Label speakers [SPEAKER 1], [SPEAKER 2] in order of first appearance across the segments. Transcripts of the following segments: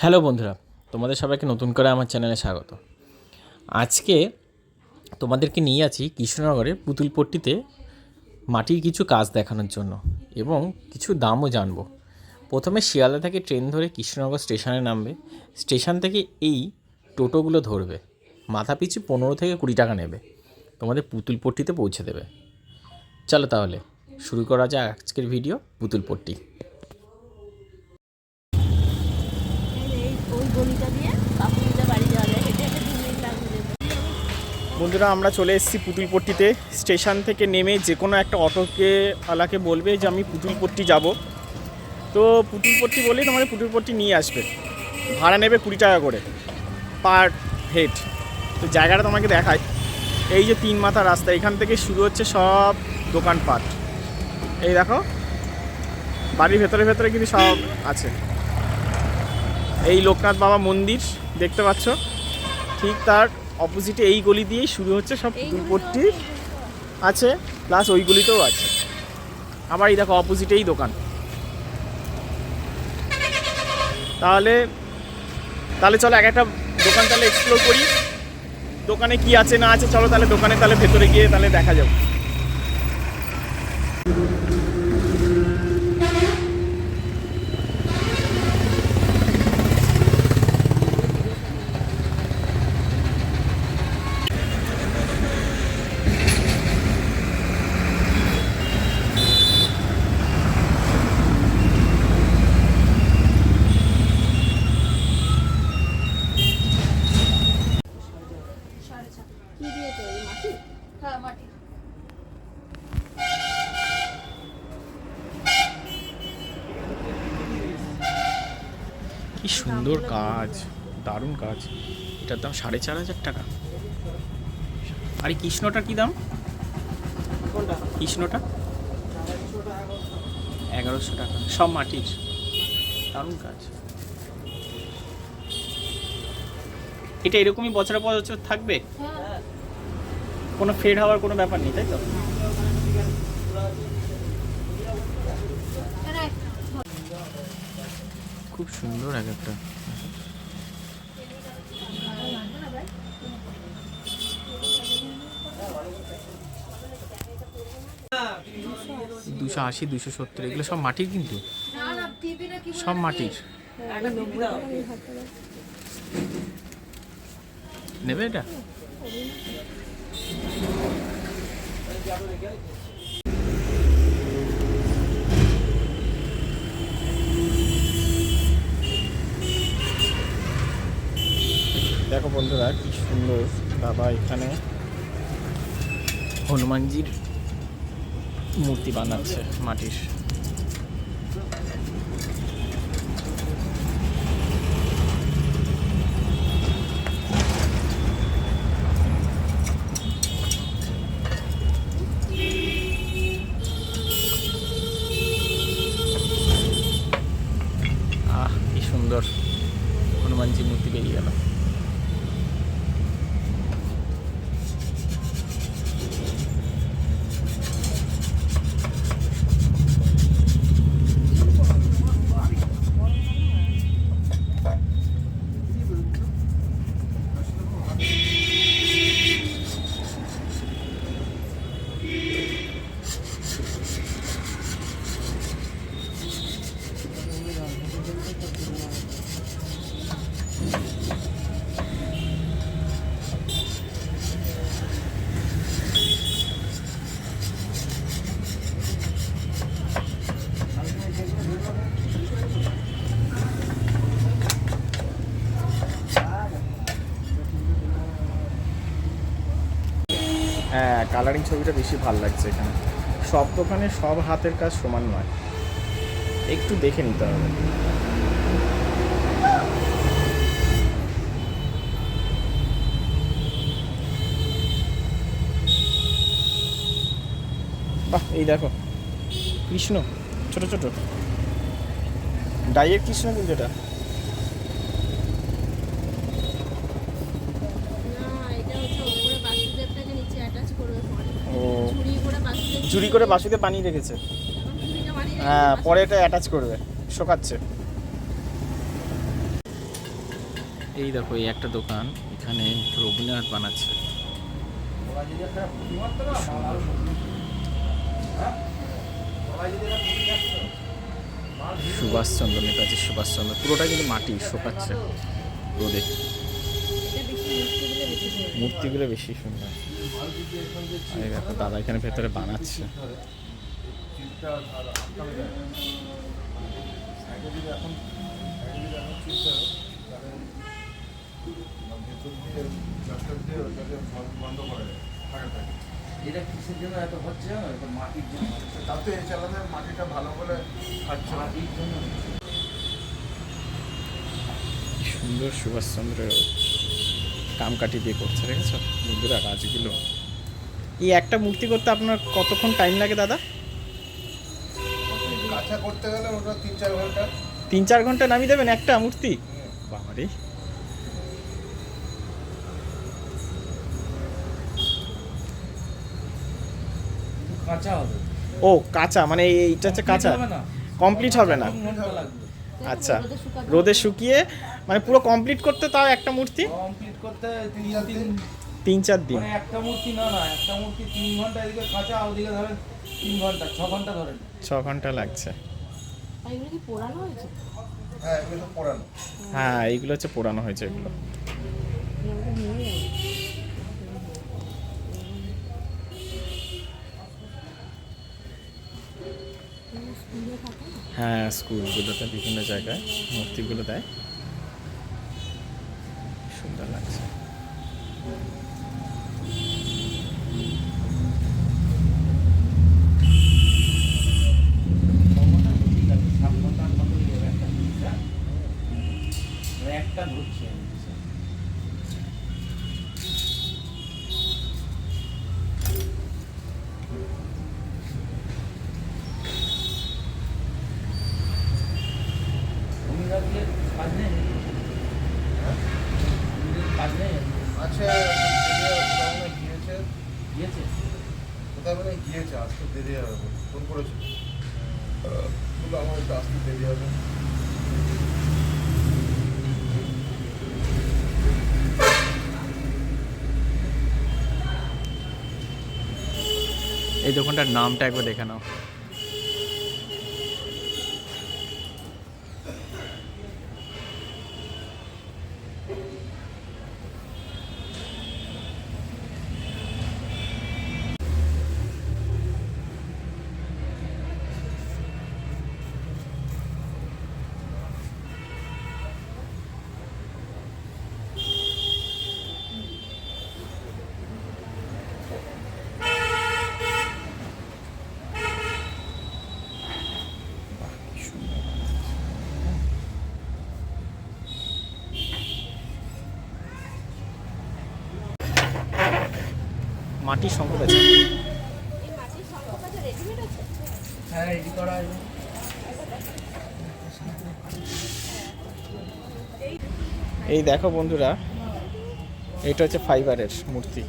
[SPEAKER 1] Hello বন্ধুরা, তোমাদের সবাইকে নতুন করে আমার চ্যানেলে স্বাগত। আজকে তোমাদেরকে নিয়ে আছি কৃষ্ণনগরের পুতুলপট্টিতে মাটির কিছু কাজ দেখানোর জন্য এবং কিছু দামও জানব। প্রথমে শিয়ালদা থেকে ট্রেন ধরে কৃষ্ণনগর স্টেশনে নামবে। স্টেশন থেকে এই টোটোগুলো ধরবে। মাথা পিছু পনেরো থেকে কুড়ি টাকা নেবে। তোমাদের পুতুলপট্টিতে পৌঁছে দেবে। চলো তাহলে, শুরু করা যাক আজকের ভিডিও পুতুলপট্টি।
[SPEAKER 2] বন্ধুরা, আমরা চলে এসেছি পুতুলপট্টিতে। স্টেশন থেকে নেমে যে কোনো একটা অটোকে আলাকে বলবে যে, আমি পুতুলপট্টি যাব। তো পুতুলপট্টি বলেই তোমাদের পুতুলপট্টি নিয়ে আসবে। ভাড়া নেবে কুড়ি টাকা করে পার হেড। তো জায়গাটা তোমাকে দেখাই। এই যে তিন মাথা রাস্তা, এখান থেকে শুরু হচ্ছে সব দোকানপাট। এই দেখো, বাড়ির ভেতরে ভেতরে কিন্তু সব আছে। এই লোকনাথ বাবা মন্দির দেখতে পাচ্ছ? ঠিক তার অপোজিটে এই গলি দিয়েই শুরু হচ্ছে সব পুতুলপট্টি আছে। প্লাস ওই গলিতেও আছে। আবার এই দেখো অপোজিটেই দোকান। তাহলে তাহলে চলো এক একটা দোকান তাহলে এক্সপ্লোর করি। দোকানে কি আছে না আছে চলো তাহলে দোকানে তাহলে ভেতরে গিয়ে তাহলে দেখা যাবে
[SPEAKER 3] হ্যাঁ মাটি।
[SPEAKER 2] কি সুন্দর কাজ দারুণ কাজ। এটার দাম সাড়ে চার হাজার টাকা। আর কৃষ্ণটার কি দাম? কৃষ্ণটা? এগারোশো টাকা। সব মাটির। দারুণ কাজ। এটা এরকমই বছরের পর বছর থাকবে?
[SPEAKER 3] হ্যাঁ।
[SPEAKER 2] কোনো ফেড হওয়ার কোনো ব্যাপার নেই, তাই তো? খুব সুন্দর এক একটা। দুশো আশি, দুশো সত্তর, এগুলো সব মাটির কিন্তু? সব মাটির। নেবে এটা? দেখো বন্ধুরা কি সুন্দর বাবা এখানে হনুমানজির মূর্তি বানাচ্ছে মাটির। কালারিং ছবিটা বেশি ভালো লাগছে এখানে। সব দোকানে সব হাতের কাজ সমান নয়। একটু দেখে নিতে হবে। এই দেখো। কৃষ্ণ, ছোট ছোট। ডাইয়ের কৃষ্ণ কিন্তু এটা
[SPEAKER 3] হচ্ছে উপরে বাসুদেবটাকে নিচে অ্যাটাচ করবে পরে
[SPEAKER 2] ও
[SPEAKER 3] ঝুড়ি করে বাসুদেব
[SPEAKER 2] ঝুড়ি করে বাসুতে পানি রেখেছে। হ্যাঁ পরে এটা অ্যাটাচ করবে, শোকাচ্ছে। এই দেখো, এই একটা দোকান, এখানে রবীন্দ্রনাথ বানাচ্ছে। সুভাষচন্দ্র নেতাজি, সুভাষচন্দ্র পুরোটা কিন্তু মাটি, শোকাচ্ছে। রোদে। মূর্তিগুলো বেশি সুন্দর। এই দেখো দাদা এখানে ভেতরে বানাচ্ছে।
[SPEAKER 4] এটা কিসের জন্য এত হচ্ছে? এটা মাটির জন্য। হচ্ছে।
[SPEAKER 1] তাতে এই মাটিটা ভালো করে খাচ্ছে।
[SPEAKER 4] মাটির জন্য।
[SPEAKER 2] সুন্দর সুভাষচন্দ্র কামকাঠি দিয়ে করছে দেখেছ বন্ধুরা কাজগুলো এই একটা মূর্তি করতে আপনার কতক্ষণ টাইম লাগে দাদা?
[SPEAKER 1] কাঁচা করতে গেলে ওটা তিন চার ঘণ্টা।
[SPEAKER 2] তিন চার ঘণ্টা নামিয়ে দেবেন একটা মূর্তি? বাবারে।
[SPEAKER 4] কাঁচা হবে।
[SPEAKER 2] ও কাঁচা মানে এই- এইটা হচ্ছে কাঁচা?
[SPEAKER 4] না?
[SPEAKER 2] কমপ্লিট হবে না? আচ্ছা
[SPEAKER 3] রোদে
[SPEAKER 2] শুকিয়ে মানে পুরো কমপ্লিট করতে তাও একটা মূর্তি?
[SPEAKER 4] কমপ্লিট করতে তিন তিন
[SPEAKER 2] তিন চার দিন।
[SPEAKER 4] মানে একটা মূর্তি না না একটা মূর্তি তিন ঘণ্টা এদিকে কাঁচা ওদিকে ধরেন তিন ঘণ্টা ছ ঘণ্টা ধরেন।
[SPEAKER 2] ছ ঘণ্টা লাগছে।
[SPEAKER 3] এগুলো কি পোড়ানো হয়েছে?
[SPEAKER 1] হ্যাঁ এগুলো পোড়ানো।
[SPEAKER 2] হ্যাঁ এইগুলো হচ্ছে পোড়ানো হয়েছে এগুলো। হ্যাঁ স্কুলগুলোতে বিভিন্ন জায়গায় মূর্তিগুলো দেয়।
[SPEAKER 4] হয়
[SPEAKER 1] গিয়েছে? কোথায় গিয়েছে? দেরি হবে ফোন আমার দেরি হবে
[SPEAKER 2] এই দোকানটার নামটা একবার দেখে নাও। মাটির সংকট আছে।
[SPEAKER 4] হ্যাঁ রেডি করা
[SPEAKER 2] এই দেখো বন্ধুরা এটা হচ্ছে ফাইবারের মূর্তি।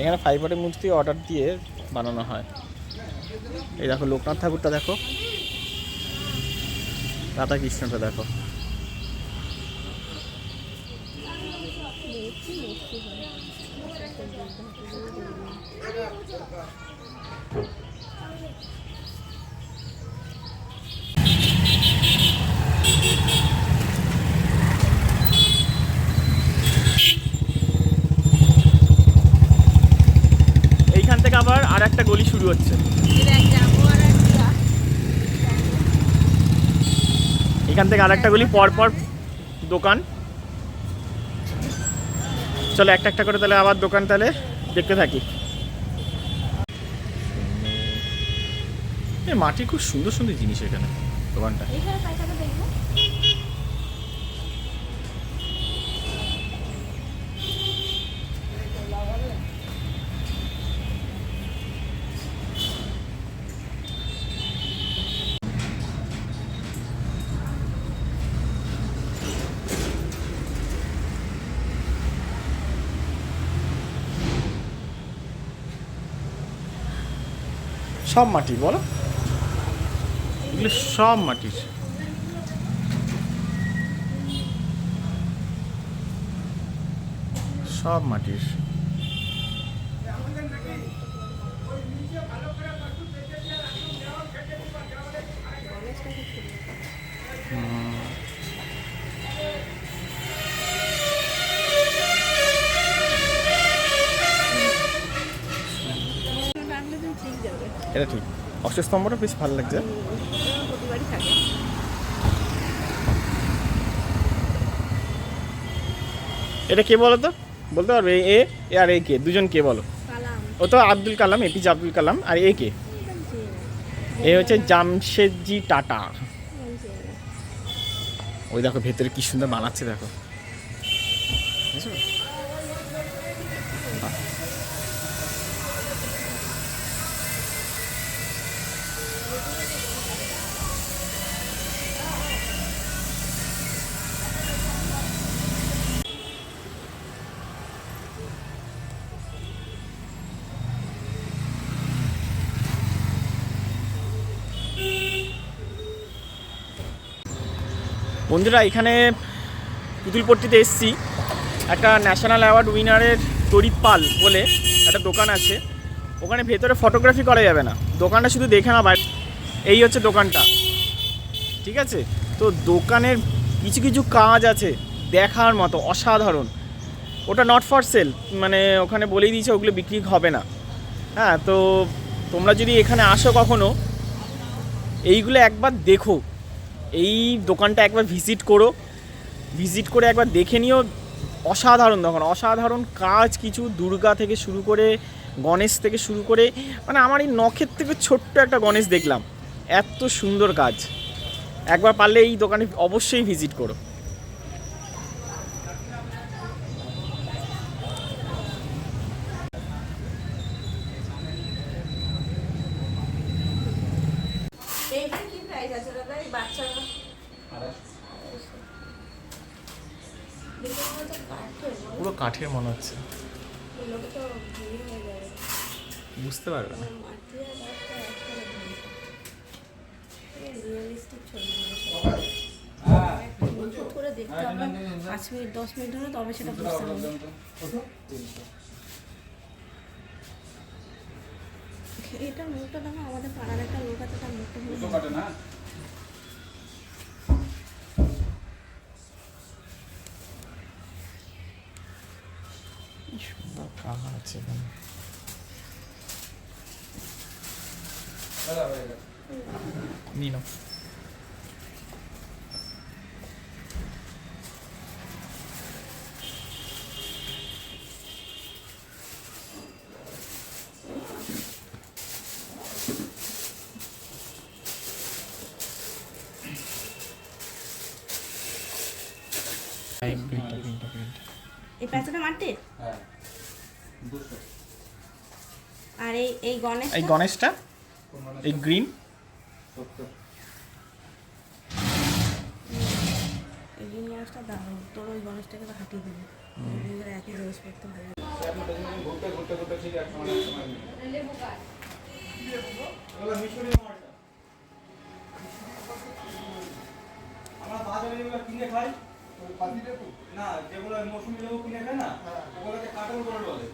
[SPEAKER 2] এখানে ফাইবারের মূর্তি অর্ডার দিয়ে বানানো হয়। এই দেখো লোকনাথ ঠাকুরটা দেখো। রাধা কৃষ্ণটা দেখো
[SPEAKER 3] দেখছি দেখছি
[SPEAKER 2] এইখান থেকে আবার আর একটা গলি শুরু হচ্ছে। এখান থেকে আর একটা গলি পর পর দোকান। চলো একটা একটা করে তাহলে আবার দোকান তাহলে দেখতে থাকি। এ মাটির খুব সুন্দর সুন্দর জিনিস এখানে, দোকানটা। সব মাটি বলো। এগুলো সব মাটির। সব মাটির। এটা ঠিক। অক্ষয় স্তম্ভটা বেশ ভালো লাগছে। এটা কে বলো তো বলতে পারবে এ এ আর এ কে? দুজন কে বলো? ও তো আব্দুল কালাম এপিজে আব্দুল কালাম আর এ কে? এ হচ্ছে জামশেদজি টাটা ওই দেখো ভেতরে কি সুন্দর বানাচ্ছে দেখো। বন্ধুরা, এখানে পুতুলপট্টিতে এসছি। একটা ন্যাশনাল অ্যাওয়ার্ড উইনারের তরিত পাল বলে একটা দোকান আছে। ওখানে ভেতরে ফটোগ্রাফি করা যাবে না। দোকানটা শুধু দেখে না বাইরে এই হচ্ছে দোকানটা। ঠিক আছে? তো দোকানের কিছু কিছু কাজ আছে দেখার মতো, অসাধারণ। ওটা নট ফর সেল মানে ওখানে বলেই দিয়েছে ওগুলো বিক্রি হবে না। হ্যাঁ তো তোমরা যদি এখানে আসো কখনো, এইগুলো একবার দেখো। এই দোকানটা একবার ভিজিট করো। ভিজিট করে একবার দেখে নিও। অসাধারণ দোকান, অসাধারণ কাজ কিছু দুর্গা থেকে শুরু করে, গণেশ থেকে শুরু করে। মানে আমার এই নখের থেকে ছোট্ট একটা গণেশ দেখলাম। এত সুন্দর কাজ। একবার পারলে এই দোকানে অবশ্যই ভিজিট করো।
[SPEAKER 3] এইটা কি প্রাইস দাদা এই বাচ্চারা দেখে মনে হচ্ছে কাঠের বলো।
[SPEAKER 2] পুরো কাঠের মনে হচ্ছে।
[SPEAKER 3] হয়ে
[SPEAKER 2] বুঝতে পারবে না।
[SPEAKER 3] নিখুঁত করে দেখতে হবে। পাঁচ মিনিট দশ মিনিট হলে তবে সেটা বুঝতে হবে। এটার মুখটা দেখো আমাদের পাড়ার একটা লোক আছে তার মুখটা হলো
[SPEAKER 2] কি সুন্দর কাজ আছে এখানে। নিয়ে এই
[SPEAKER 3] প্যাঁচাটা
[SPEAKER 4] হ্যাঁ।
[SPEAKER 3] আর এই এই গণেশ
[SPEAKER 2] এই গণেশটা? এই গ্রিন?
[SPEAKER 3] এই গ্রিন গণেশটা দারুণ। তোর ওই গণেশটাকে তো হাঁটিয়ে দেবে। ভালো
[SPEAKER 4] আমরা বাজারে কিনে খাই। না যেগুলো মৌসুমি লেবু কিনে খাই না ওগুলোকে কাটল করে বলে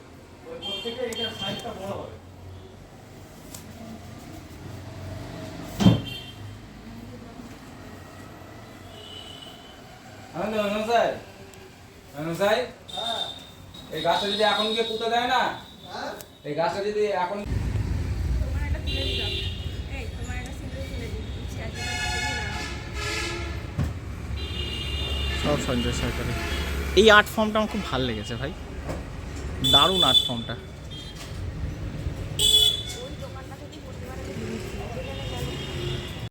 [SPEAKER 4] ওই প্রত্যেকে এটার সাইজটা বড় হবে। আনন্দ অনুসাই অনুসাই এই গাছটা যদি এখন গিয়ে পুঁতে দেয় না এই গাছটা যদি এখন
[SPEAKER 2] সব সঞ্জয় সরকারের। এই আর্ট ফর্মটা আমার খুব ভালো লেগেছে ভাই। দারুণ আর্ট ফর্মটা।